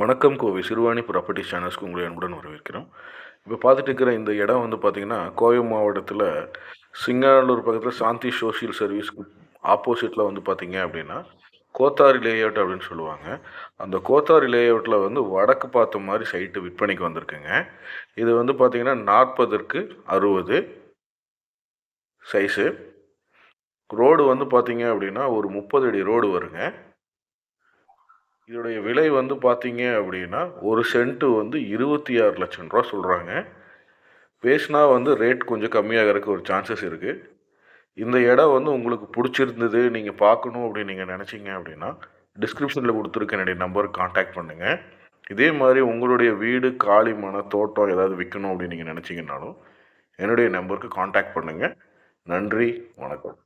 வணக்கம் கோவை சிறுவாணி ப்ராப்பர்ட்டி சேனல்ஸ்க்கு உங்களை அன்புடன் வரவேற்கிறோம். இப்போ பார்த்துட்டு இருக்கிற இந்த இடம் வந்து பார்த்திங்கன்னா கோவை மாவட்டத்தில் சிங்கானூர் பக்கத்தில் சாந்தி சோஷியல் சர்வீஸ்க்கு ஆப்போசிட்டில் வந்து பார்த்திங்க அப்படின்னா கோத்தாரி லேஅவுட் அப்படின்னு சொல்லுவாங்க. அந்த கோத்தாரி லேஅவுட்டில் வந்து வடக்கு பார்த்த மாதிரி சைட்டு விற்பனைக்கு வந்திருக்குங்க. இது வந்து பார்த்திங்கன்னா நாற்பதற்கு அறுபது சைஸு ரோடு வந்து பார்த்திங்க அப்படின்னா ஒரு முப்பது அடி ரோடு வருங்க. இதோடைய விலை வந்து பார்த்தீங்க அப்படின்னா ஒரு சென்ட்டு வந்து இருபத்தி ஆறு லட்சம் ரூபா சொல்கிறாங்க பேசினா வந்து ரேட் கொஞ்சம் கம்மியாகிறதுக்கு ஒரு சான்சஸ் இருக்குது இந்த இடம் வந்து உங்களுக்கு பிடிச்சிருந்தது நீங்கள் பார்க்கணும் அப்படின்னு நீங்கள் நினச்சிங்க அப்படின்னா டிஸ்கிரிப்ஷனில் கொடுத்துருக்க என்னுடைய நம்பருக்கு காண்டாக்ட் பண்ணுங்கள் இதே மாதிரி உங்களுடைய வீடு காலி மன தோட்டம் ஏதாவது விற்கணும் அப்படின்னு நீங்கள் நினச்சிங்கனாலும் என்னுடைய நம்பருக்கு காண்டாக்ட் பண்ணுங்கள் நன்றி வணக்கம்.